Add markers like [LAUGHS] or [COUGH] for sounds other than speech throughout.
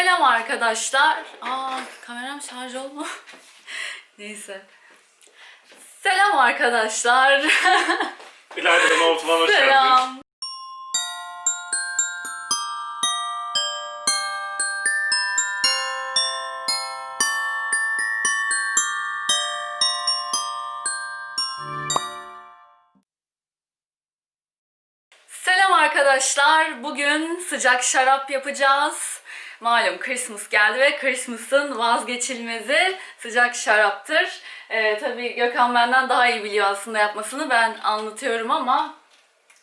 Selam arkadaşlar. Aa kameram şarj olma. [LAUGHS] Neyse. Selam arkadaşlar. [LAUGHS] İlayda Nohut'uma hoş geldiniz. Selam. Selam arkadaşlar. Bugün sıcak şarap yapacağız. Malum Christmas geldi ve Christmas'ın vazgeçilmezi sıcak şaraptır. Ee, tabii Gökhan benden daha iyi biliyor aslında yapmasını. Ben anlatıyorum ama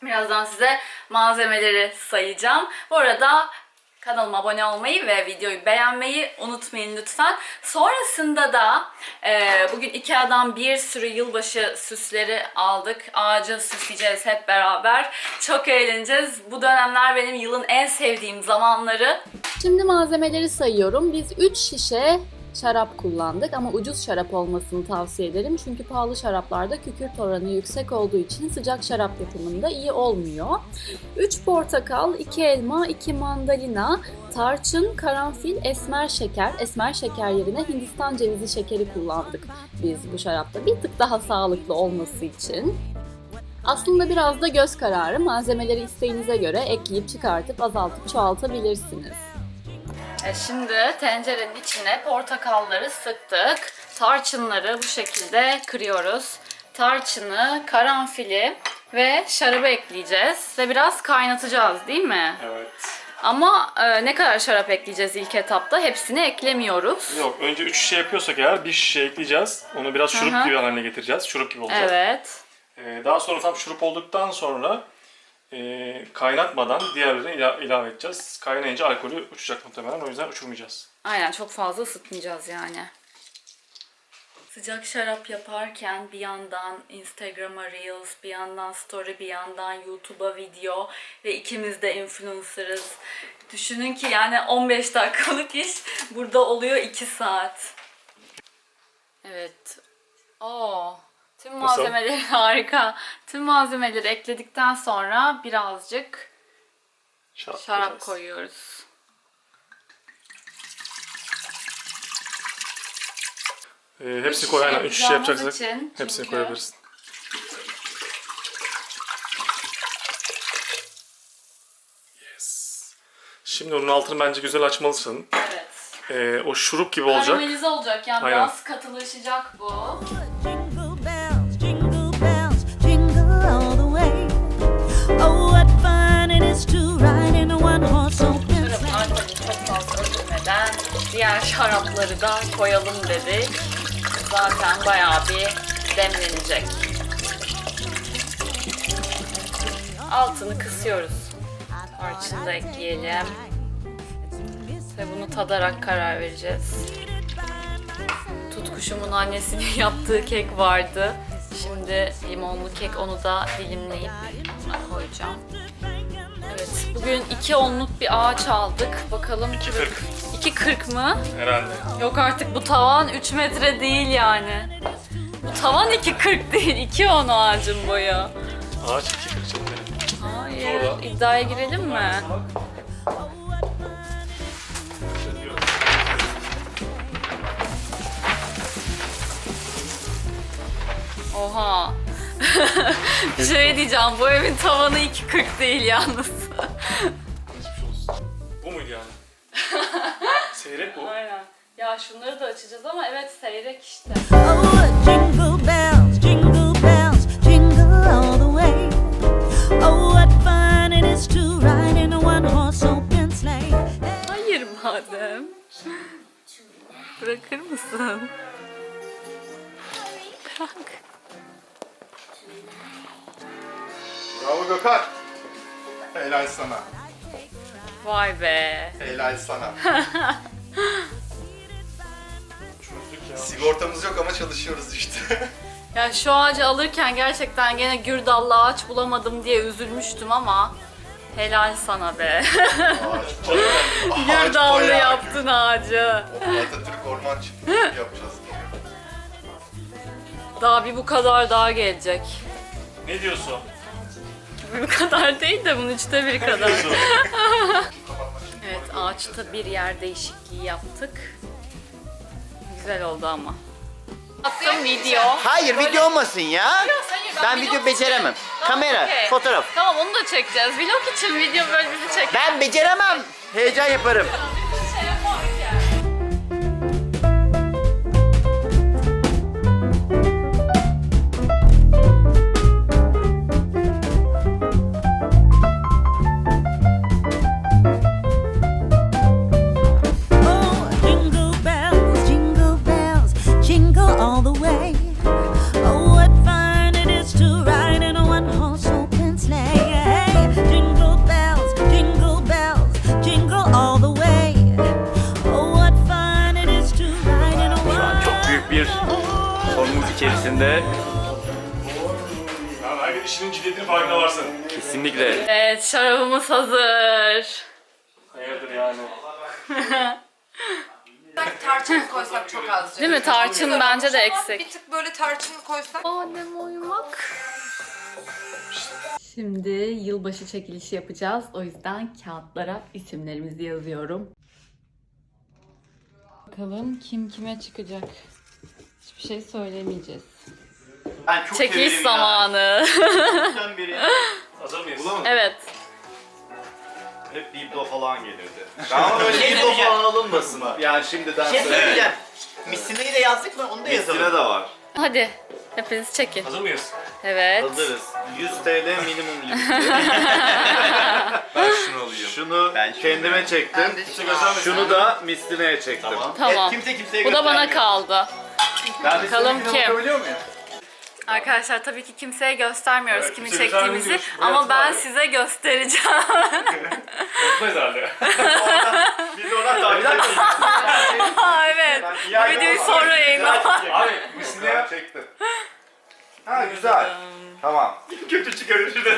birazdan size malzemeleri sayacağım. Bu arada kanalıma abone olmayı ve videoyu beğenmeyi unutmayın lütfen. Sonrasında da e, bugün Ikea'dan bir sürü yılbaşı süsleri aldık. Ağacı süsleyeceğiz hep beraber. Çok eğleneceğiz. Bu dönemler benim yılın en sevdiğim zamanları. Şimdi malzemeleri sayıyorum. Biz 3 şişe şarap kullandık ama ucuz şarap olmasını tavsiye ederim. Çünkü pahalı şaraplarda kükürt oranı yüksek olduğu için sıcak şarap yapımında iyi olmuyor. 3 portakal, 2 elma, 2 mandalina, tarçın, karanfil, esmer şeker. Esmer şeker yerine Hindistan cevizi şekeri kullandık biz bu şarapta. Bir tık daha sağlıklı olması için. Aslında biraz da göz kararı malzemeleri isteğinize göre ekleyip çıkartıp azaltıp çoğaltabilirsiniz. E şimdi tencerenin içine portakalları sıktık. Tarçınları bu şekilde kırıyoruz. Tarçını, karanfili ve şarabı ekleyeceğiz ve biraz kaynatacağız değil mi? Evet. Ama e, ne kadar şarap ekleyeceğiz ilk etapta? Hepsini eklemiyoruz. Yok önce 3 şişe yapıyorsak eğer bir şişe ekleyeceğiz. Onu biraz şurup Hı hı. gibi haline getireceğiz. Şurup gibi olacak. Evet. Ee, daha sonra tam şurup olduktan sonra e, kaynatmadan diğerlerini ila- ilave edeceğiz. Kaynayınca alkolü uçacak muhtemelen. O yüzden uçurmayacağız. Aynen çok fazla ısıtmayacağız yani. Sıcak şarap yaparken bir yandan Instagram'a Reels, bir yandan Story, bir yandan YouTube'a video ve ikimiz de influencer'ız. Düşünün ki yani 15 dakikalık iş burada oluyor 2 saat. Evet. Oo. Tüm Nasıl? malzemeleri [LAUGHS] harika. Tüm malzemeleri ekledikten sonra birazcık Şarap, şarap koyuyoruz. Ee, hepsini Üç koy. Aynen 3 şişe yapacaksak için hepsini çünkü- koyabilirsin. Yes. Şimdi onun altını bence güzel açmalısın. Evet. Ee, o şurup gibi olacak. Karamelize olacak yani Aynen. biraz katılaşacak bu. Öldürmeden diğer şarapları da koyalım dedik. Zaten bayağı bir demlenecek. Altını kısıyoruz. Tarçını da ekleyelim. Ve bunu tadarak karar vereceğiz. Tutkuşumun annesinin [LAUGHS] yaptığı kek vardı. Şimdi limonlu kek onu da dilimleyip buna koyacağım. Evet, bugün iki onluk bir ağaç aldık. Bakalım 2.40 2.40 mı? herhalde. Yok artık bu tavan 3 metre değil yani. Bu tavan 2.40 değil, 2 on ağacın boyu. Ağaç 2.40 şimdi. Hayır, Sonra? iddiaya girelim mi? Oha. [LAUGHS] bir şey diyeceğim, bu evin tavanı 2.40 değil yalnız. Ya şunları da açacağız ama evet seyrek işte. Oh, jingle bells, jingle bells, jingle all the way. Oh, what fun it is to ride in a one-horse open sleigh. Hayır madem. Bırakır mısın? Bırak. Bravo Gökhan. Helal sana. Vay be. Helal sana. [LAUGHS] Sigortamız yok ama çalışıyoruz işte. [LAUGHS] Ya şu ağacı alırken gerçekten gene gürdallı ağaç bulamadım diye üzülmüştüm ama helal sana be. Ağaç [LAUGHS] bayağı- ağaç gürdallı bayağı- yaptın ağacı. Atatürk Orman Çiftliği [LAUGHS] yapacağız. Daha bir bu kadar daha gelecek. Ne diyorsun? Bir bu kadar değil de bunun üçte biri kadar. diyorsun? Evet Ağaçta bir yer değişikliği yaptık. Güzel oldu ama. Attım video. Hayır video olmasın ya. Hayır, Ben video vlog beceremem. için- Tamam, Kamera, okey. fotoğraf. Tamam onu da çekeceğiz. Vlog için video bölümünü çek. Ben beceremem. Heyecan yaparım. Sorumluluk içerisinde. Yani herkes işinin ciddiyetinin farkına varsın. Kesinlikle. Evet şarabımız hazır. Hayırdır yani. tarçın koysak çok azıcık. Değil mi? Tarçın bence de eksik. Bir tık böyle tarçın koysak. Badem oymak. Şimdi yılbaşı çekilişi yapacağız. O yüzden kağıtlara isimlerimizi yazıyorum. Bakalım kim kime çıkacak. Hiçbir şey söylemeyeceğiz. Ben çok severim zamanı. beri. Hazır mıyız? evet. Hep biblo falan gelirdi. Ama böyle Şey biblo diyeceğim. falan alınmasın. Yani şimdiden şey söyleyeyim. söyleyeceğim. Missineyi de yazdık mı? Onu da yazalım. Listine de var. Hadi hepiniz çekin. Hazır mıyız? Evet. Hazırız. 100 TL minimum limit. [LAUGHS] Ben şunu alayım. Şunu Ben şunu kendime çektim. Ben de. Şunu da mislineye çektim. Tamam. Evet, kimse kimseye Bu da bana göstermiyor. kaldı. Ben Bakalım kim? bakabiliyor muyum? Arkadaşlar tabii ki kimseye göstermiyoruz Evet, kimi kimse çektiğimizi ama ben var. size göstereceğim. [LAUGHS] Unutmayız herhalde. [LAUGHS] Biz oradan takip ediyoruz. [LAUGHS] Aa, evet. Bu videoyu sonra yayınlamam. Abi Ben çektim. Ha güzel. Tamam. kötü çıkarıyor şimdi.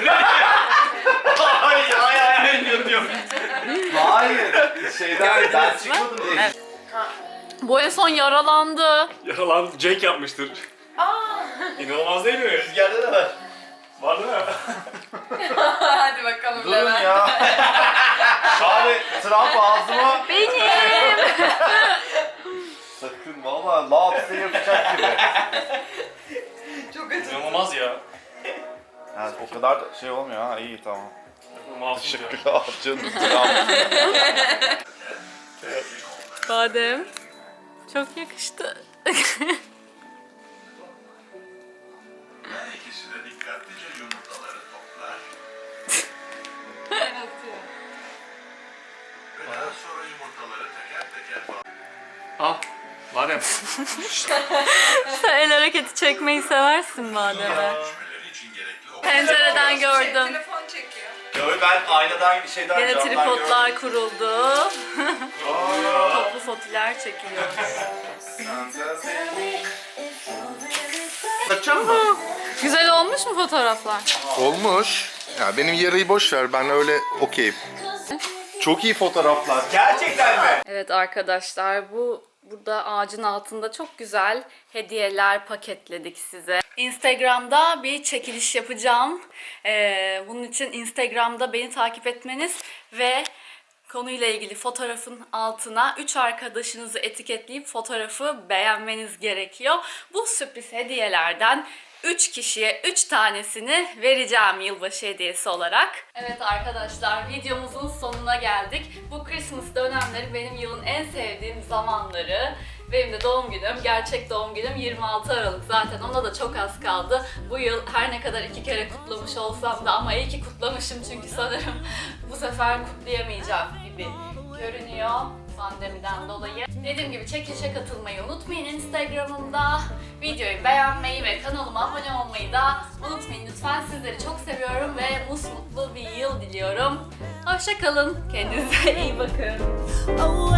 Hayır hayır hayır diyor diyor. Hayır. Şeyden ben çıkmadım diye. Evet. Bu en son yaralandı. Yaralan Jake yapmıştır. İnanılmaz değil mi? Rüzgarda da var. Var değil mi? [LAUGHS] Hadi bakalım Durun ya. [LAUGHS] Şahane Trump ağzıma Benim. [LAUGHS] sakın valla laf diye yapacak gibi. Çok acı. İnanılmaz ya. Ha, o kadar da şey olmuyor ha iyi tamam. Masum ya. Teşekkürler canım Trump. Badem. Çok yakıştı. Al. Var ya. Sen el hareketi çekmeyi seversin Badem'e. Pencereden gördüm. Telefon çekiyor. Yo ben aynadan şeyden Yine camdan tripodlar gördüm. kuruldu. Toplu fotiler çekiliyoruz. Açacağım mı? Güzel olmuş mu fotoğraflar? Olmuş. Ya benim yarıyı boş ver. Ben öyle okeyim. Çok iyi fotoğraflar. Gerçekten mi? Evet arkadaşlar bu burada ağacın altında çok güzel hediyeler paketledik size. Instagram'da bir çekiliş yapacağım. Ee, bunun için Instagram'da beni takip etmeniz ve konuyla ilgili fotoğrafın altına 3 arkadaşınızı etiketleyip fotoğrafı beğenmeniz gerekiyor. Bu sürpriz hediyelerden 3 kişiye 3 tanesini vereceğim yılbaşı hediyesi olarak. Evet arkadaşlar videomuzun sonuna geldik. Bu Christmas dönemleri benim yılın en sevdiğim zamanları. Benim de doğum günüm, gerçek doğum günüm 26 Aralık zaten ona da çok az kaldı. Bu yıl her ne kadar iki kere kutlamış olsam da ama iyi ki kutlamışım çünkü sanırım bu sefer kutlayamayacağım gibi görünüyor pandemiden dolayı. Dediğim gibi çekilişe katılmayı unutmayın Instagram'ımda. Videoyu beğenmeyi ve kanalıma abone olmayı da unutmayın lütfen. Sizleri çok seviyorum ve musmutlu bir yıl diliyorum. Hoşçakalın. Kendinize iyi bakın. Oh,